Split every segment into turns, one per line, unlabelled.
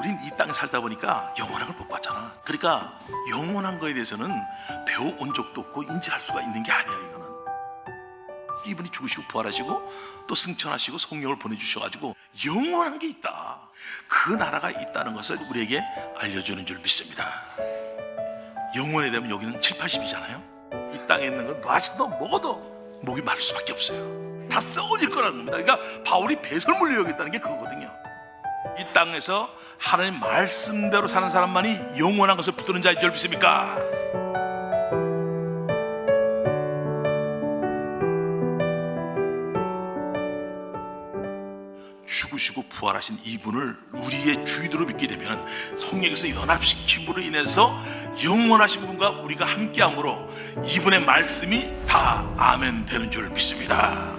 우린 이 땅에 살다 보니까 영원한 걸 못 봤잖아. 그러니까 영원한 거에 대해서는 배워온 적도 없고 인지할 수가 있는 게 아니야 이거는. 이분이 죽으시고 부활하시고 또 승천하시고 성령을 보내주셔가지고 영원한 게 있다. 그 나라가 있다는 것을 우리에게 알려주는 줄 믿습니다. 영원에 되면 여기는 7, 80이잖아요. 이 땅에 있는 건 마셔도 먹어도 목이 마를 수밖에 없어요. 다 썩어질 거라는 겁니다. 그러니까 바울이 배설물로 여겼다는 게 그거거든요. 이 땅에서 하나님 말씀대로 사는 사람만이 영원한 것을 붙드는 자인 줄 믿습니까? 죽으시고 부활하신 이분을 우리의 주인으로 믿게 되면 성령에서 연합시킴으로 인해서 영원하신 분과 우리가 함께함으로 이분의 말씀이 다 아멘 되는 줄 믿습니다.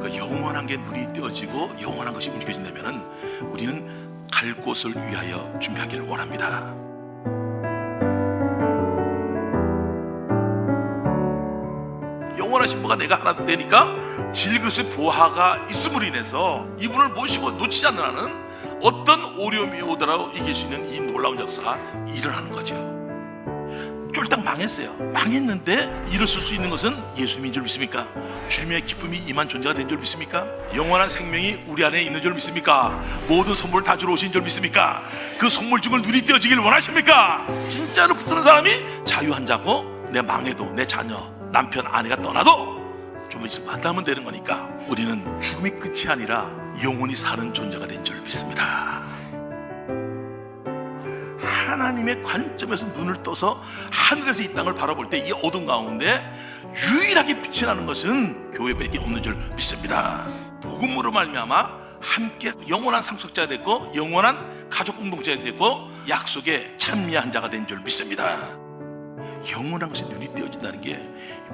그 영원한 게 눈이 띄어지고 영원한 것이 움직여진다면 우리는 갈 곳을 위하여 준비하기를 원합니다. 영원하신 분과 내가 하나 되니까 질그스 보화가 있음으로 인해서 이분을 모시고 놓치지 않는 한은 어떤 오렴이 오더라도 이길 수 있는 이 놀라운 역사가 일어나는 거죠. 쫄딱 망했어요. 망했는데 일었을 수 있는 것은 예수님인 줄 믿습니까? 주님의 기쁨이 임한 존재가 된 줄 믿습니까? 영원한 생명이 우리 안에 있는 줄 믿습니까? 모든 선물을 다 주러 오신 줄 믿습니까? 그 선물 중을 눈이 띄어지길 원하십니까? 진짜로 붙드는 사람이 자유한 자고 내 망해도 내 자녀, 남편, 아내가 떠나도 좀 있으면 만나면 되는 거니까 우리는 죽음이 끝이 아니라 영원히 사는 존재가 된 줄 믿습니다. 하나님의 관점에서 눈을 떠서 하늘에서 이 땅을 바라볼 때 이 어둠 가운데 유일하게 빛이 나는 것은 교회밖에 없는 줄 믿습니다. 복음으로 말미암아 함께 영원한 상속자가 됐고 영원한 가족 공동체가 됐고 약속에 참여한 자가 된 줄 믿습니다. 영원한 것이 눈이 띄어진다는 게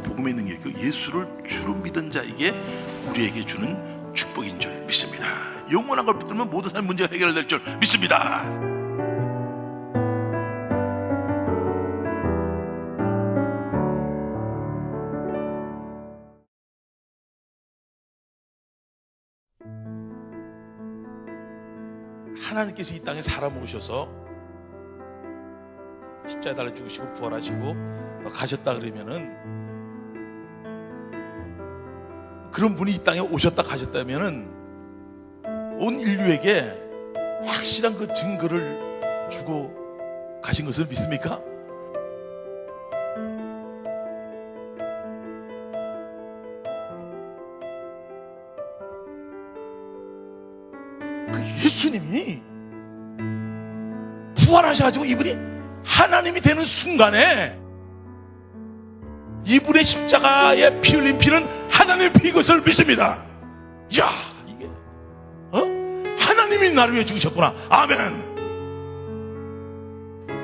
복음의 능력이고 예수를 주로 믿은 자에게 우리에게 주는 축복인 줄 믿습니다. 영원한 걸 붙들면 모든 삶 문제가 해결될 줄 믿습니다. 하나님께서 이 땅에 사람 오셔서 십자가에 달려 죽으시고 부활하시고 가셨다 그러면은 그런 분이 이 땅에 오셨다 가셨다면은 온 인류에게 확실한 그 증거를 주고 가신 것을 믿습니까? 부활하셔가지고 이분이 하나님이 되는 순간에 이분의 십자가에 피 흘린 피는 하나님의 피 것을 믿습니다. 야 이게 어? 하나님이 나를 위해 죽으셨구나. 아멘.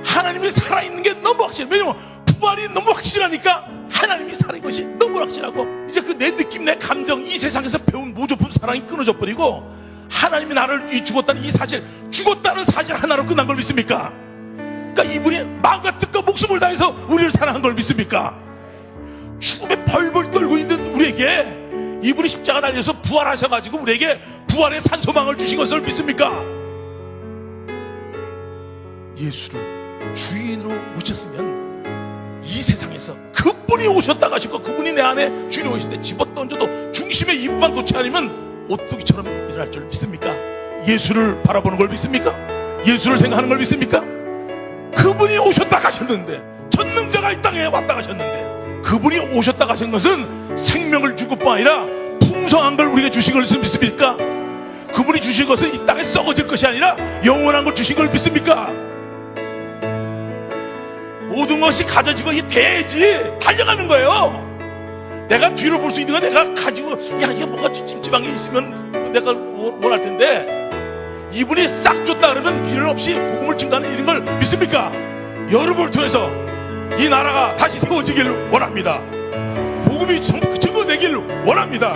하나님이 살아있는 게 너무 확실해. 왜냐면 부활이 너무 확실하니까 하나님이 살아있는 것이 너무 확실하고 이제 그 내 느낌, 내 감정, 이 세상에서 배운 모조품 사랑이 끊어져 버리고 하나님이 나를 이 죽었다는 이 사실, 죽었다는 사실 하나로 끝난 걸 믿습니까? 그러니까 이분이 마음과 뜻과 목숨을 다해서 우리를 사랑한 걸 믿습니까? 죽음에 벌벌 떨고 있는 우리에게 이분이 십자가 달려서 부활하셔가지고 우리에게 부활의 산소망을 주신 것을 믿습니까? 예수를 주인으로 모셨으면 이 세상에서 그분이 오셨다 가시고 그분이 내 안에 주인으로 오실 때 집어 던져도 중심에 입만 놓지 않으면 오뚜기처럼 일어날 줄 믿습니까? 예수를 바라보는 걸 믿습니까? 예수를 생각하는 걸 믿습니까? 그분이 오셨다 가셨는데 전능자가 이 땅에 왔다 가셨는데 그분이 오셨다 가신 것은 생명을 줄 것뿐 아니라 풍성한 걸 우리에게 주신 걸 믿습니까? 그분이 주신 것은 이 땅에 썩어질 것이 아니라 영원한 걸 주신 걸 믿습니까? 모든 것이 가져지고 이 대지 달려가는 거예요. 내가 뒤로 볼 수 있는 건 내가 가지고 야 이게 뭔가 찜찜한 게 있으면 내가 원- 원할 텐데 이분이 싹 줬다 그러면 미련 없이 복음을 증가하는 일인 걸 믿습니까? 여러분을 통해서 이 나라가 다시 세워지길 원합니다. 복음이 정- 증거되길 원합니다.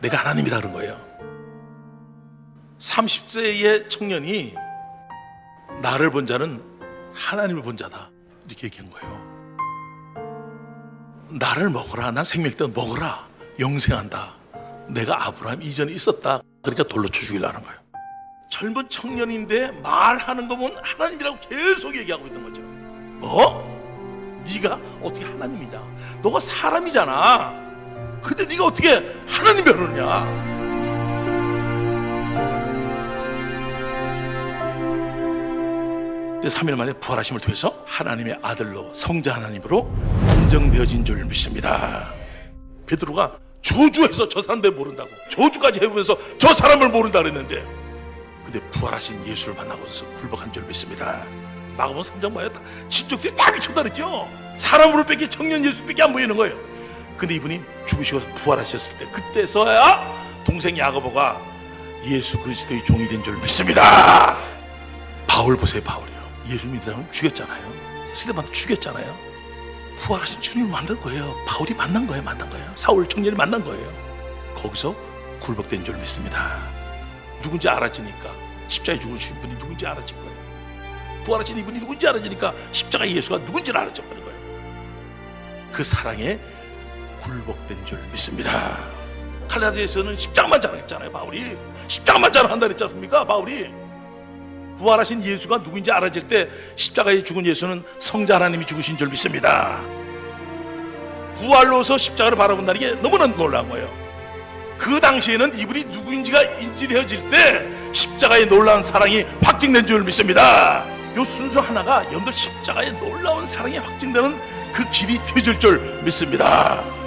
내가 하나님이다 그런 거예요. 30세의 청년이 나를 본 자는 하나님을 본 자다. 이렇게 얘기한 거예요.
나를 먹어라. 난 생명때 먹어라. 영생한다. 내가 아브라함 이전에 있었다. 그러니까 돌로 쳐 죽이려는 거예요. 젊은 청년인데 말하는 거 보면 하나님이라고 계속 얘기하고 있는 거죠. 뭐? 네가 어떻게 하나님이냐? 너가 사람이잖아. 근데 네가 어떻게 하나님 벼르냐? 3일 만에 부활하심을 통해서 하나님의 아들로 성자 하나님으로 인정되어진 줄 믿습니다. 베드로가 저주해서 저 사람들 모른다고 저주까지 해보면서 저 사람을 모른다 그랬는데 근데 부활하신 예수를 만나고서 굴복한 줄 믿습니다. 마가복음 3장 봐요. 다 친족들이 다 미쳤다 그랬죠. 사람으로 뺏기 청년 예수밖에 안 보이는 거예요. 근데 이분이 죽으시고 부활하셨을 때 그때서야 동생 야고보가 예수 그리스도의 종이 된 줄 믿습니다. 바울 보세요, 바울이요. 예수 사람 죽였잖아요. 스테반도 죽였잖아요. 부활하신 주님을 만난 거예요. 바울이 만난 거예요, 만난 거예요. 사울 청년이 만난 거예요. 거기서 굴복된 줄 믿습니다. 누군지 알아지니까 십자가에 죽으신 분이 누군지 알아진 거예요. 부활하신 이분이 누군지 알아지니까 십자가 예수가 누군지를 알아져 버린 거예요. 그 사랑에 굴복된 줄 믿습니다. 칼라디에서는 십자가만 자랑했잖아요, 바울이. 십자가만 자랑한다 그랬지 않습니까, 바울이. 부활하신 예수가 누구인지 알아질 때 십자가에 죽은 예수는 성자 하나님이 죽으신 줄 믿습니다. 부활로서 십자가를 바라본다는 게 너무나 놀라운 거예요. 그 당시에는 이분이 누구인지가 인지되어질 때 십자가의 놀라운 사랑이 확증된 줄 믿습니다. 요 순서 하나가 여러분들 십자가의 놀라운 사랑이 확증되는 그 길이 되어질 줄 믿습니다.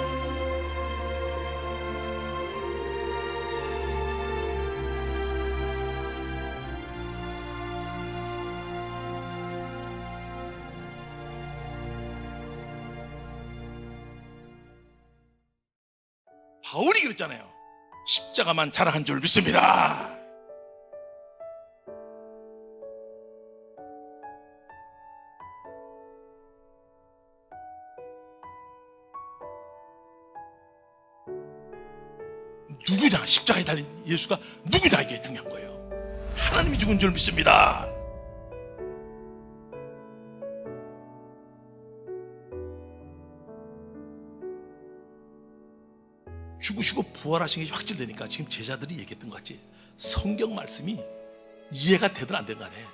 그랬잖아요. 십자가만 자랑한 줄 믿습니다. 누구냐 십자가에 달린 예수가 누구냐 이게 중요한 거예요. 하나님이 죽은 줄 믿습니다. 죽으시고 부활하신 게 확실되니까 지금 제자들이 얘기했던 것 같이 성경 말씀이 이해가 되든 안 되든 간에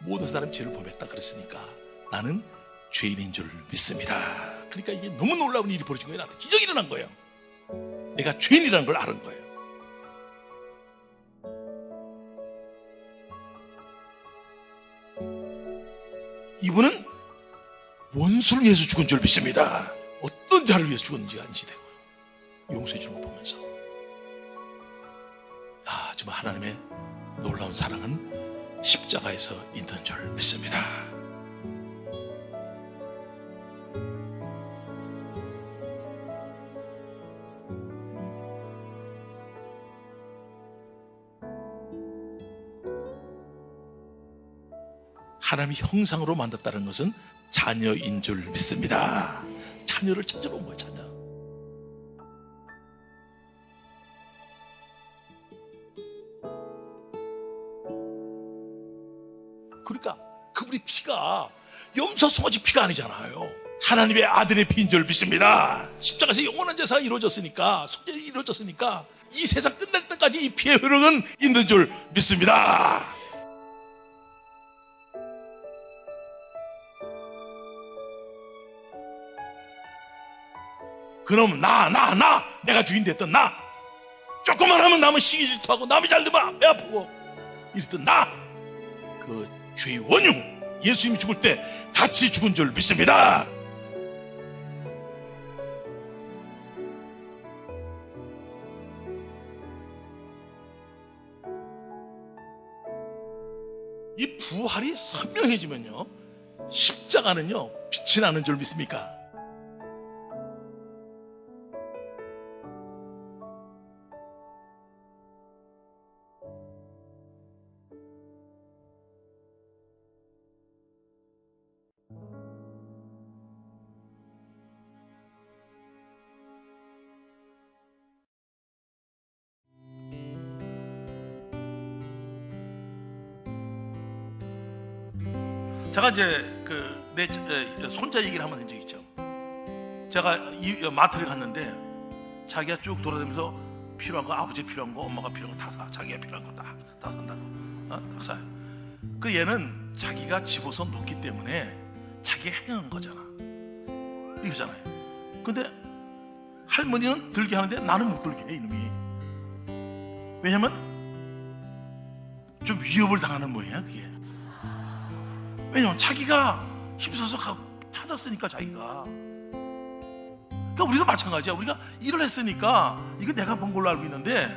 모든 사람이 죄를 범했다 그랬으니까 나는 죄인인 줄 믿습니다. 그러니까 이게 너무 놀라운 일이 벌어진 거예요. 나한테 기적이 일어난 거예요. 내가 죄인이라는 걸 아는 거예요. 이분은 원수를 위해서 죽은 줄 믿습니다. 어떤 자를 위해서 죽었는지가 인지되고 용서해 주는 거 보면서 아 정말 하나님의 놀라운 사랑은 십자가에서 있는 줄 믿습니다. 하나님이 형상으로 만났다는 것은 자녀인 줄 믿습니다. 자녀를 찾으러 온 거예요, 자녀. 그러니까 그분의 피가 염소 송아지 피가 아니잖아요. 하나님의 아들의 피인 줄 믿습니다. 십자가에서 영원한 제사가 이루어졌으니까 속죄이 이루어졌으니까 이 세상 끝날 때까지 이 피의 흐름은 있는 줄 믿습니다. 그럼 나, 나, 나, 내가 주인 됐던 나. 조금만 하면 남은 시기 질투하고 남이 잘 되면 배 아프고 이랬던 나. 그 죄의 원흉 예수님이 죽을 때 같이 죽은 줄 믿습니다. 이 부활이 선명해지면요 십자가는요 빛이 나는 줄 믿습니까? 이제 그 내 손자 얘기를 한번 한적 있죠.
제가 이 마트를 갔는데 자기가 쭉 돌아다니면서 필요한 거 아버지 필요한 거 엄마가 필요한 거 다 사. 자기가 필요한 거 다 다 산다고. 어? 다 사요. 그 얘는 자기가 집어서 놓기 때문에 자기가 행한 거잖아. 이거잖아요. 근데 할머니는 들게 하는데 나는 못 들게 해 이놈이. 왜냐면 좀 위협을 당하는 모양이야 그게. 왜냐면 자기가 힘써서 가, 찾았으니까 자기가. 그러니까 우리도 마찬가지야. 우리가 일을 했으니까 이거 내가 본 걸로 알고 있는데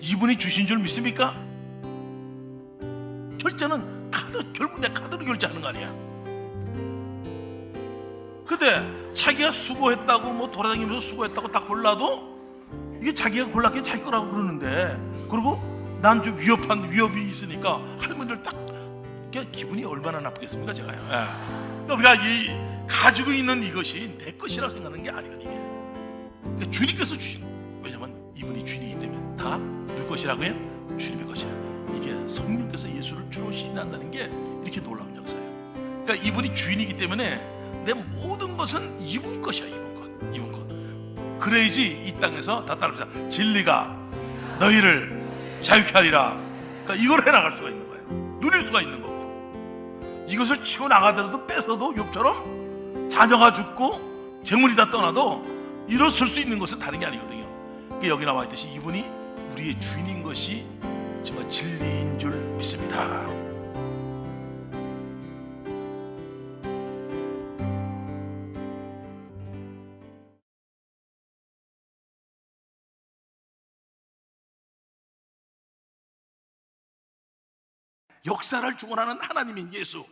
이분이 주신 줄 믿습니까? 결제는 카드 결국 내 카드로 결제하는 거 아니야. 근데 자기가 수고했다고 뭐 돌아다니면서 수고했다고 다 골라도 이게 자기가 골랐기에 자기 거라고 그러는데 그리고 난 좀 위협한 위협이 있으니까 할머니들 딱 이게 기분이 얼마나 나쁘겠습니까 제가요. 예. 그러니까 우리가 이 가지고 있는 이것이 내 것이라 생각하는 게 아니거든요. 그러니까 주님께서 주신 거. 왜냐면 이분이 주인이기 때문에 다 누구 것이라고요? 주님의 것이야. 이게 성령께서 예수를 주로 신한다는 게 이렇게 놀라운 역사예요. 그러니까 이분이 주인이기 때문에 내 모든 것은 이분 것이야 이분 것 이분 것 그래야지 이 땅에서 다 따라서 진리가 너희를 자유케 하리라 그러니까 이걸 해나갈 수가 있는 거예요 누릴 수가 있는 거고 이것을 치고 나가더라도 뺏어도 욥처럼 자녀가 죽고 재물이 다 떠나도 일어설 수 있는 것은 다른 게 아니거든요 그러니까 여기 나와 있듯이 이분이 우리의 주인인 것이 정말 진리인 줄 믿습니다 역사를 주관하는 하나님인 예수.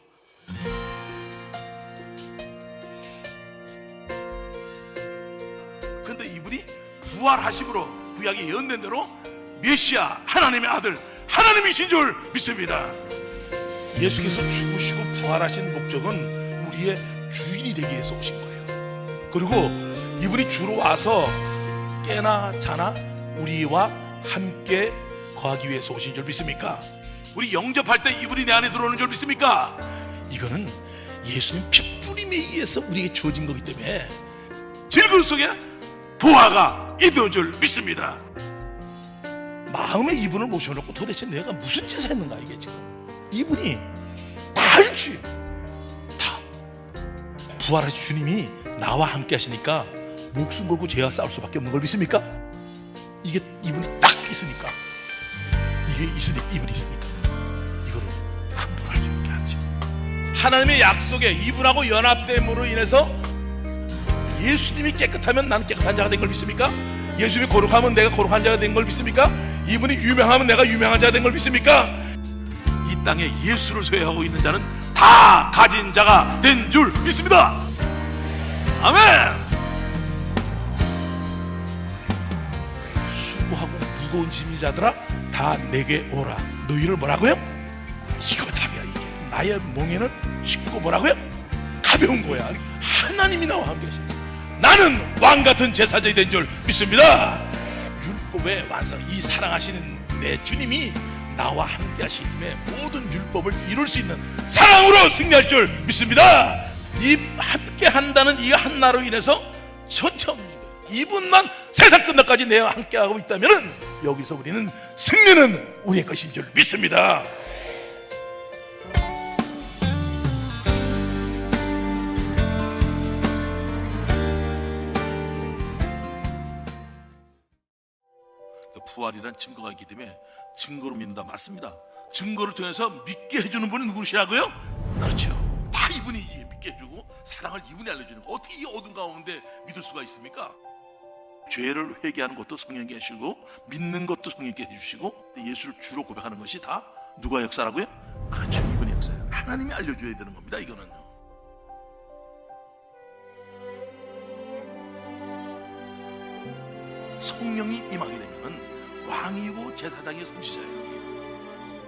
부활하심으로 구약에 예언된 대로 메시아 하나님의 아들 하나님이신 줄 믿습니다. 예수께서 죽으시고 부활하신 목적은 우리의 주인이 되기 위해서 오신 거예요. 그리고 이분이 주로 와서 깨나 자나 우리와 함께 거하기 위해서 오신 줄 믿습니까? 우리 영접할 때 이분이 내 안에 들어오는 줄 믿습니까? 이거는 예수님 핏부림에 의해서 우리에게 주어진 거기 때문에 질그 속에 보화가 있는 줄 믿습니다. 마음에 이분을 모셔놓고 도대체 내가 무슨 짓을 했는가 이게 지금. 이분이 다 알지 다. 부활하신 주님이 나와 함께 하시니까 목숨 걸고 죄와 싸울 수밖에 없는 걸 믿습니까? 이게 이분이 딱 있으니까. 이게 있으니까 이분이 있으니까. 이거를 함부로 할수 있는 게 아니죠. 하나님의 약속에 이분하고 연합됨으로 인해서 예수님이 깨끗하면 나는 깨끗한 자가 된 걸 믿습니까? 예수님이 거룩하면 내가 거룩한 자가 된 걸 믿습니까? 이분이 유명하면 내가 유명한 자가 된 걸 믿습니까? 이 땅에 예수를 소유하고 있는 자는 다 가진 자가 된 줄 믿습니다. 아멘. 수고하고 무거운 짐이 자들아 다 내게 오라. 너희를 뭐라고요? 이거 답이야 이게. 나의 몽에는 쉽고 뭐라고요? 가벼운 거야. 하나님이 나와 함께 하시. 나는 왕 같은 제사장이 된 줄 믿습니다. 율법의 완성, 이 사랑하시는 내 주님이 나와 함께 하시기 때문에 모든 율법을 이룰 수 있는 사랑으로 승리할 줄 믿습니다. 이 함께 한다는 이 한나로 인해서 거예요. 이분만 세상 끝날까지 내와 함께 하고 있다면은 여기서 우리는 승리는 우리의 것인 줄 믿습니다. 부활이란 증거가 있기 때문에 증거로 믿는다 맞습니다. 증거를 통해서 믿게 해주는 분이 누구시라고요? 그렇죠. 다 이분이 믿게 해주고 사랑을 이분이 알려주는 거 어떻게 이 어둠 가운데 믿을 수가 있습니까? 죄를 회개하는 것도 성령께 해주시고 믿는 것도 성령께 해주시고 예수를 주로 고백하는 것이 다 누가 역사라고요? 그렇죠. 이분의 역사예요. 하나님이 알려줘야 되는 겁니다. 이거는. 성령이 임하게 되면은 왕이고 제사장의 선지자예요.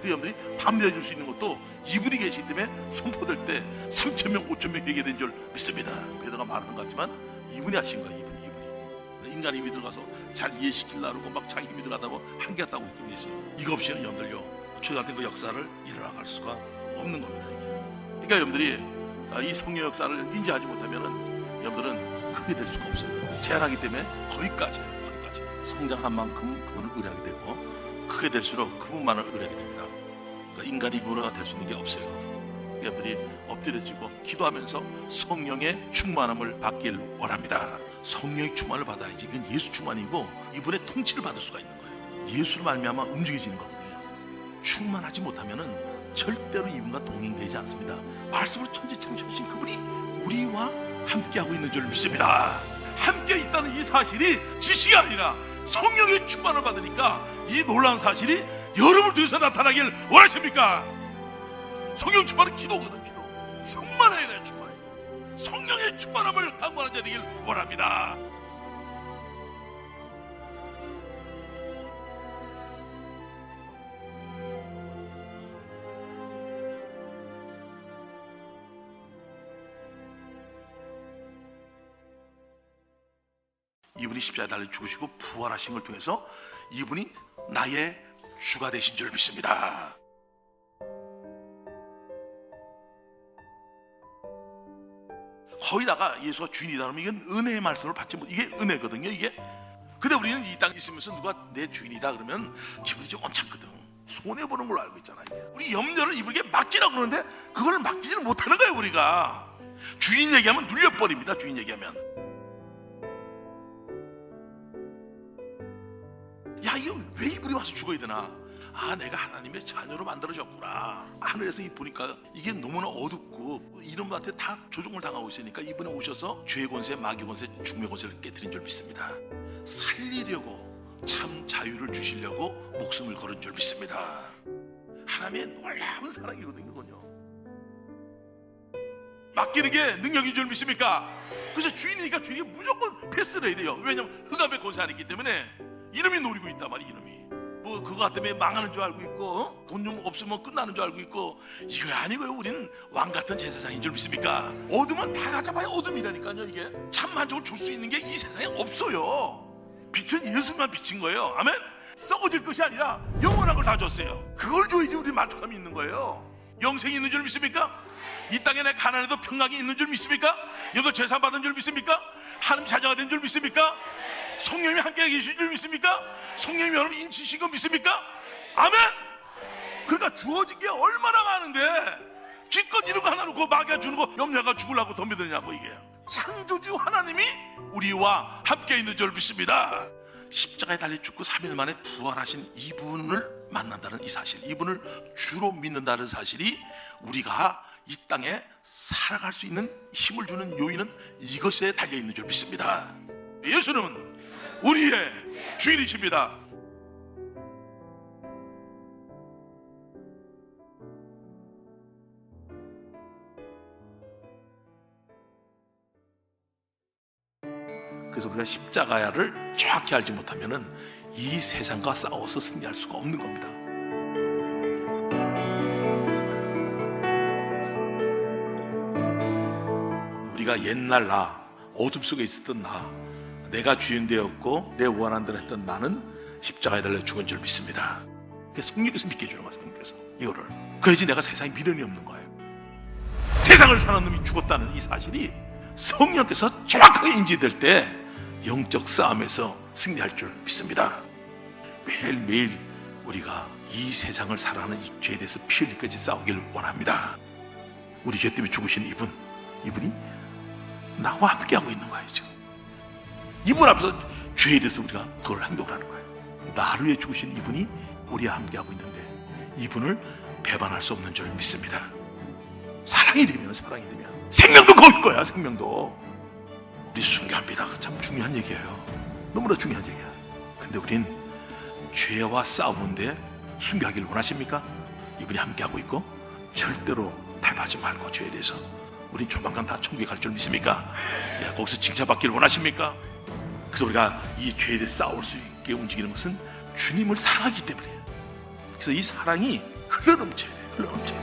그 여러분들이 담대해 줄수 있는 것도 이분이 계시기 때문에 선포될 때 3천 명, 5천 명 되게 된줄 믿습니다. 베드로가 말하는 것 같지만 이분이 하신 거예요. 이분이 이분이 인간의 힘이 들어가서 잘 이해시키려고 막 자기 힘이 들어가다 뭐 한계했다고 그렇게 있어요. 이거 없이는 여러분들요 저 같은 그 역사를 일어나갈 수가 없는 겁니다. 이게. 그러니까 여러분들이 아, 이 성령 역사를 인지하지 못하면은
여러분들은 크게 될 수가 없어요. 제한하기 때문에. 거기까지. 성장한 만큼 그분을 의뢰하게 되고 크게 될수록 그분만을 의뢰하게 됩니다. 그러니까 인간이 의뢰가 될 수 있는 게 없어요. 여러분들이 엎드려지고 기도하면서 성령의 충만함을 받길 원합니다. 성령의 충만을 받아야지 이건 예수 충만이고 이분의 통치를 받을 수가 있는 거예요. 예수를 말미암아 움직여지는 거거든요. 충만하지 못하면은 절대로 이분과 동행되지 않습니다. 말씀으로 천지 창조하신 그분이 우리와 함께하고 있는 줄 믿습니다. 함께 있다는 이 사실이 지식이 아니라 성령의 충만을 받으니까 이 놀라운 사실이 여러분을 통해서 나타나길 원하십니까? 성령 충만은 기도거든 기도. 충만해야 돼 충만해. 성령의 충만함을 강구하는 자 되길 원합니다. 이분이 십자가에 달려 죽으시고 부활하신 걸 통해서 이분이 나의 주가 되신 줄 믿습니다. 거기다가 예수가 주인이다 그러면 이건 은혜의 말씀을 받지 못 이게 은혜거든요 이게. 근데 우리는 이 땅에 있으면서 누가 내 주인이다 그러면 기분이 좀 언짢거든. 손해 보는 걸로 알고 있잖아 이게. 우리 염려를 이분에게 맡기라고 그러는데 그걸 맡기지를 못하는 거예요 우리가. 주인 얘기하면 눌려버립니다 주인 얘기하면 와서 죽어야 되나? 아 내가 하나님의 자녀로 만들어졌구나. 하늘에서 이 보니까 이게 너무나 어둡고 이놈한테 다 조종을 당하고 있으니까 이분이 오셔서 죄의 권세 마귀 권세 죽음의 권세를 깨뜨린 줄 믿습니다. 살리려고 참 자유를 주시려고 목숨을 걸은 줄 믿습니다. 하나님의 놀라운 사랑이거든요 그건요. 맡기는 게 능력인 줄 믿습니까? 그래서 주인이니까 주인이 무조건 패스를 해야 돼요. 왜냐면 흑암의 권세 있기 때문에. 이놈이 노리고 있단 말이야 이놈이 뭐 그거 때문에 망하는 줄 알고 있고 돈좀 없으면 끝나는 줄 알고 있고. 이거 아니고요 우리는 왕 같은 제사장인 줄 믿습니까? 어둠은 다 가져봐야 어둠이라니까요 이게. 참 만족을 줄 수 있는 게 이 세상에 없어요. 빛은 예수만 비친 거예요. 아멘? 썩어질 것이 아니라 영원한 걸 다 줬어요. 그걸 줘야지 우리 만족함이 있는 거예요. 영생이 있는 줄 믿습니까? 이 땅에 내 가난해도 평강이 있는 줄 믿습니까? 여도 재산 받은 줄 믿습니까? 하나님 자녀가 된 줄 믿습니까? 성령님이 함께 계신 줄 믿습니까? 성령님이 여러분 인치신 거 믿습니까? 아멘! 그러니까 주어진 게 얼마나 많은데 기껏 이런 거 하나 놓고 마귀가 주는 거 염려가 죽으려고 덤벼드냐고 이게 창조주 하나님이 우리와 함께 있는 줄 믿습니다 십자가에 달려 죽고 3일 만에 부활하신 이분을 만난다는 이 사실 이분을 주로 믿는다는 사실이 우리가 이 땅에 살아갈 수 있는 힘을 주는 요인은 이것에 달려 있는 줄 믿습니다 예수는 우리의 주인이십니다 그래서 우리가 십자가를 정확히 알지 못하면은 이 세상과 싸워서 승리할 수가 없는 겁니다. 우리가 옛날 나 어둠 속에 있었던 나 내가 주인 되었고 내 원한 대로 했던 나는 십자가에 달려 죽은 줄 믿습니다. 성령께서 믿게 해주는 거예요. 성령께서 이거를 그래야지 내가 세상에 미련이 없는 거예요. 세상을 사는 놈이 죽었다는 이 사실이 성령께서 정확하게 인지될 때 영적 싸움에서 승리할 줄 믿습니다. 매일매일 우리가 이 세상을 살아가는 이 죄에 대해서 피 흘리까지 싸우기를 원합니다. 우리 죄 때문에 죽으신 이분, 이분이 나와 함께하고 있는 거예요. 지금. 이분 앞에서 죄에 대해서 우리가 그걸 행동을 하는 거예요. 나를 위해 죽으신 이분이 우리와 함께하고 있는데 이분을 배반할 수 없는 줄 믿습니다. 사랑이 되면 사랑이 되면 생명도 걸 거야 생명도 우리 순교합니다 참 중요한 얘기예요 너무나 중요한 얘기야 근데 우린 죄와 싸우는데 순교하기를 원하십니까? 이분이 함께하고 있고 절대로 대하지 말고 죄에 대해서 우린 조만간 다 천국에 갈 줄 믿습니까? 예, 거기서 칭찬받기를 원하십니까? 그래서 우리가 이 죄에 대해 싸울 수 있게 움직이는 것은 주님을 사랑하기 때문이에요. 그래서 이 사랑이 흘러넘쳐야 돼 흘러넘쳐야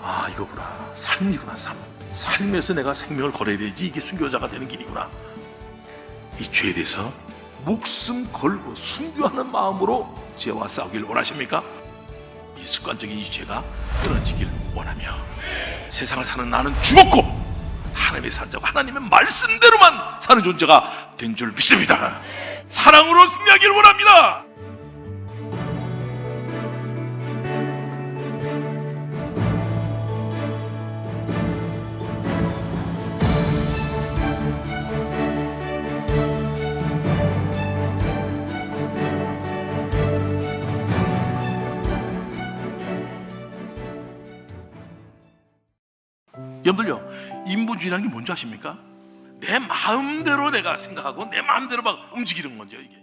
돼아 이거구나. 삶이구나 삶. 삶에서 내가 생명을 걸어야 되지 이게 순교자가 되는 길이구나. 이 죄에 대해서 목숨 걸고 순교하는 마음으로 죄와 싸우기를 원하십니까?
이 습관적인 이 죄가 끊어지길 원하며 세상을 사는 나는 죽었고 하나님의 산 자고 하나님의 말씀대로만 사는 존재가 된 줄 믿습니다. 사랑으로 승리하길 원합니다. 여러분들요. 인본주의라는 게 뭔지 아십니까? 내 마음대로 내가 생각하고 내 마음대로 막 움직이는 건죠 이게.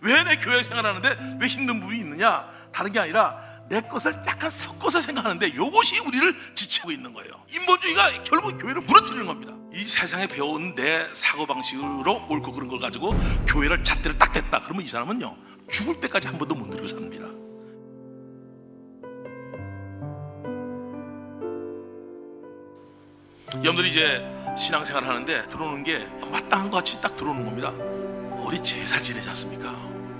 왜 내 교회 생활하는데 왜 힘든 부분이 있느냐? 다른 게 아니라 내 것을 약간 섞어서 생각하는데 이것이 우리를 지치고 있는 거예요. 인본주의가 결국 교회를 무너뜨리는 겁니다. 이 세상에 배운 내 사고방식으로 옳고 그른 걸 가지고 교회를 잣대를 딱 댔다. 그러면 이 사람은요 죽을 때까지 한 번도 못 누리고 삽니다 여러분들이 이제 신앙생활 하는데 들어오는 게 마땅한 것 같이 딱 들어오는 겁니다. 우리 제사 지내지 않습니까?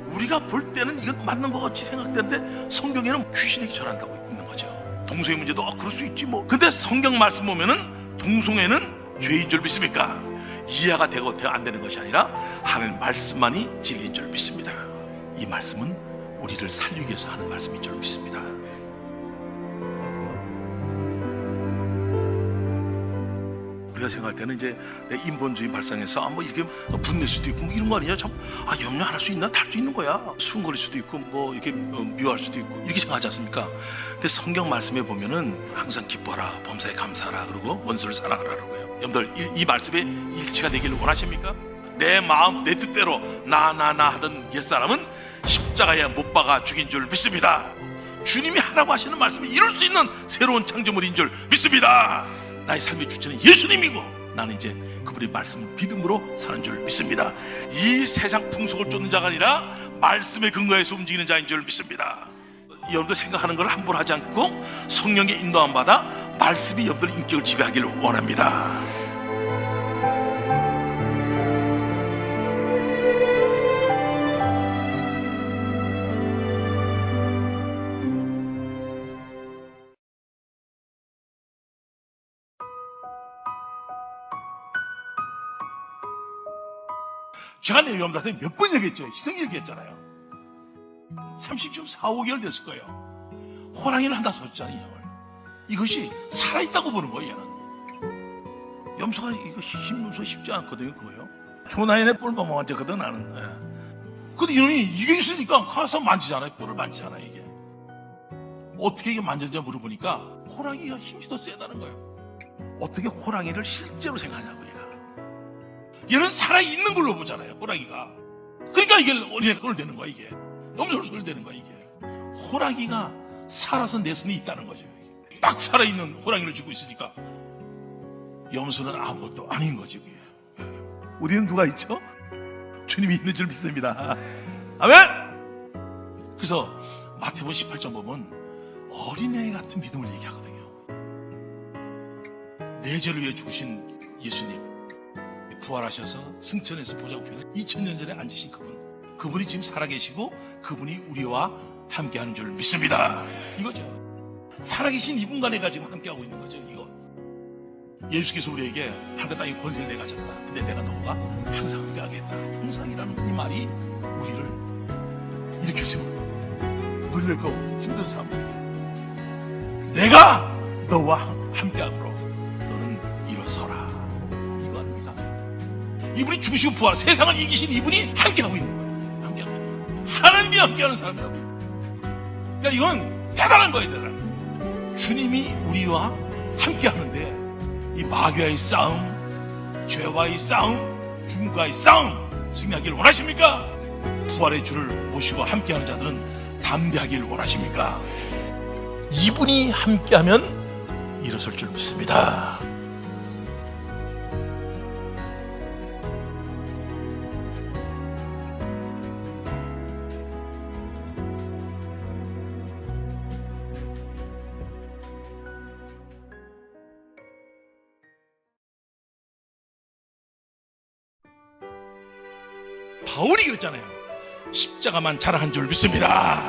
우리가 볼 때는 이건 맞는 것 같이 생각되는데 성경에는 귀신에게 전한다고 있는 거죠. 동성애 문제도 아, 그럴 수 있지 뭐. 근데 성경 말씀 보면은 동성애는 죄인 줄 믿습니까? 이해가 되고 안 되는 것이 아니라 하는 말씀만이 진리인 줄 믿습니다. 이 말씀은 우리를 살리기 위해서 하는 말씀인 줄 믿습니다. 우리가 생각할 때는 이제 내 인본주의 발상에서 아뭐 이렇게 분낼 수도 있고 뭐 이런 거 아니냐? 참아 염려 안 할 수 있나? 달수 있는 거야. 수근거릴 수도 있고 뭐 이렇게 어, 미워할 수도 있고 이렇게 생각하지 않습니까? 근데 성경 말씀에 보면은 항상 기뻐하라 범사에 감사하라 그러고 원수를 사랑하라 그러고요. 여러분들 이, 이 말씀에 일치가 되기를 원하십니까? 내 마음 내 뜻대로 나 나 나 하던 옛 사람은 십자가에 못 박아 죽인 줄 믿습니다. 주님이 하라고 하시는 말씀을 이룰 수 있는 새로운 창조물인 줄 믿습니다 나의 삶의 주체는 예수님이고 나는 이제 그분의 말씀을 믿음으로 사는 줄 믿습니다. 이 세상 풍속을 쫓는 자가 아니라 말씀에 근거해서 움직이는 자인 줄 믿습니다. 여러분들 생각하는 걸 함부로 하지 않고 성령의 인도함 받아 말씀이 여러분들 인격을 지배하기를 원합니다. 제가 내 여러분들한테 몇 번 얘기했죠. 희생 얘기했잖아요. 30좀 4, 5개월 됐을 거예요. 호랑이를 한다 썼잖아요. 이것이 살아있다고 보는 거예요, 얘는. 염소가 이거 힘줘서 쉽지 않거든요, 그거요. 조나인의 뿔 먹어봤거든, 나는. 예. 근데 이놈이 이게 있으니까 가서 만지잖아요. 뿔을 만지잖아요, 이게. 어떻게 이게 만졌냐 물어보니까 호랑이가 힘이 더 세다는 거예요. 어떻게 호랑이를 실제로 생각하냐고, 얘가. 얘는 살아있는 걸로 보잖아요, 호랑이가. 그러니까 이게 어린애 꼴 되는 거야, 이게. 염소를 되는 거야, 이게. 호랑이가 살아서 내 손에 있다는 거죠. 딱 살아있는 호랑이를 쥐고 있으니까 염소는 아무것도 아닌 거지, 그게. 예. 우리는 누가 있죠? 주님이 있는 줄 믿습니다. 아멘! 그래서 마태복음 18장 보면 어린애 같은 믿음을 얘기하거든요. 내 죄를 위해 죽으신 예수님. 부활하셔서 승천해서 보좌 우편에 2000년 전에 앉으신 그분. 그분이 지금 살아계시고 그분이 우리와 함께하는 줄 믿습니다. 이거죠. 살아계신 이분과 내가 지금 함께하고 있는 거죠 이거. 예수께서 우리에게 하늘 땅에 권세를 내가 졌다. 근데 내가 너와 항상 함께하게 했다. 항상이라는 이 말이 우리를 이렇게 세우는 거고 놀래고 힘든 사람들에게 내가 너와 함께하므로 이분이 죽으시고 부활, 세상을 이기신 이분이 함께하고 있는 거예요. 함께하고 있는 거예요. 하나님이 함께하는 사람이야, 우리. 그러니까 이건 대단한 거예요, 대단한. 주님이 우리와 함께하는데 이 마귀와의 싸움, 죄와의 싸움, 죽음과의 싸움 승리하기를 원하십니까? 부활의 주를 모시고 함께하는 자들은 담대하기를 원하십니까? 이분이 함께하면 일어설 줄 믿습니다. 바울이 그랬잖아요. 십자가만 자랑한 줄 믿습니다.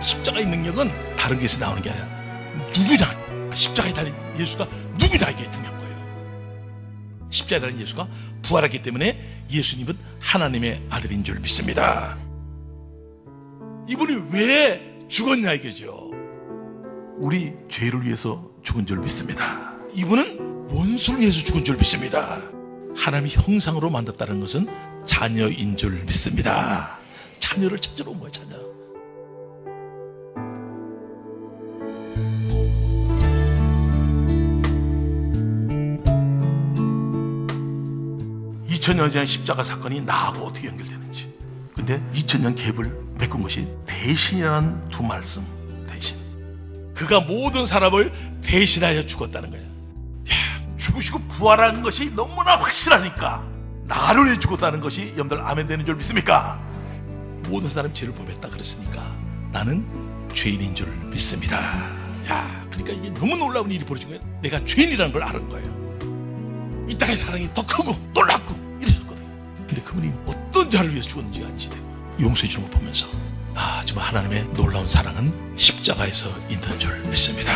십자가의 능력은 다른 것에서 나오는 게 아니라 누구냐 십자가에 달린 예수가 누구냐 이게 중요한 거예요. 십자가에 달린 예수가 부활했기 때문에 예수님은 하나님의 아들인 줄 믿습니다. 이분이 왜 죽었냐 이거죠? 우리 죄를 위해서 죽은 줄 믿습니다. 이분은 원수를 위해서 죽은 줄 믿습니다 하나님이 형상으로 만들었다는 것은 자녀인 줄 믿습니다 자녀를 찾으러 온 거예요 자녀 2000년 전 십자가 사건이 나하고 어떻게 연결되는지. 근데 2000년 갭을 메꾼 것이 대신이라는 두 말씀 대신. 그가 모든 사람을 대신하여 죽었다는. 야, 죽으시고 부활한 것이 너무나 확실하니까 나를 위해 죽었다는 것이 여러분들 아멘 되는 줄 믿습니까? 모든 사람이 죄를 범했다 그랬으니까 나는 죄인인 줄 믿습니다. 야, 그러니까 이게 너무 놀라운 일이 벌어진 거예요. 내가 죄인이라는 걸 아는 거예요. 이 땅의 사랑이 더 크고 놀랍고 이러셨거든요. 근데 그분이 어떤 자를 위해서 죽었는지가 인지되고 용서해 주는 걸 보면서 아 정말 하나님의 놀라운 사랑은 십자가에서 있는 줄 믿습니다.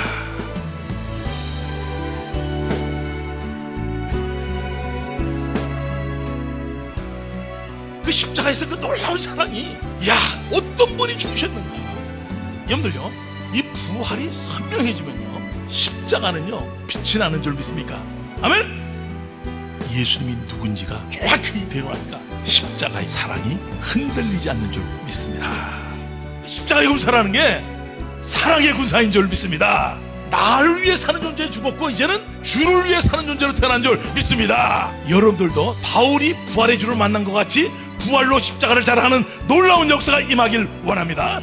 십자가에서 그 놀라운 사랑이 야 어떤 분이 죽으셨는가 여러분들요 이 부활이 선명해지면요 십자가는요 빛이 나는 줄 믿습니까 아멘 예수님이 누군지가 정확히 드러나니까 십자가의 사랑이 흔들리지 않는 줄 믿습니다. 십자가의 군사라는 게 사랑의 군사인 줄 믿습니다. 나를 위해 사는 존재에 죽었고 이제는 주를 위해 사는 존재로 태어난 줄 믿습니다. 여러분들도 바울이 부활의 주를 만난 것 같이 부활로 십자가를 자랑하는 놀라운 역사가 임하길 원합니다.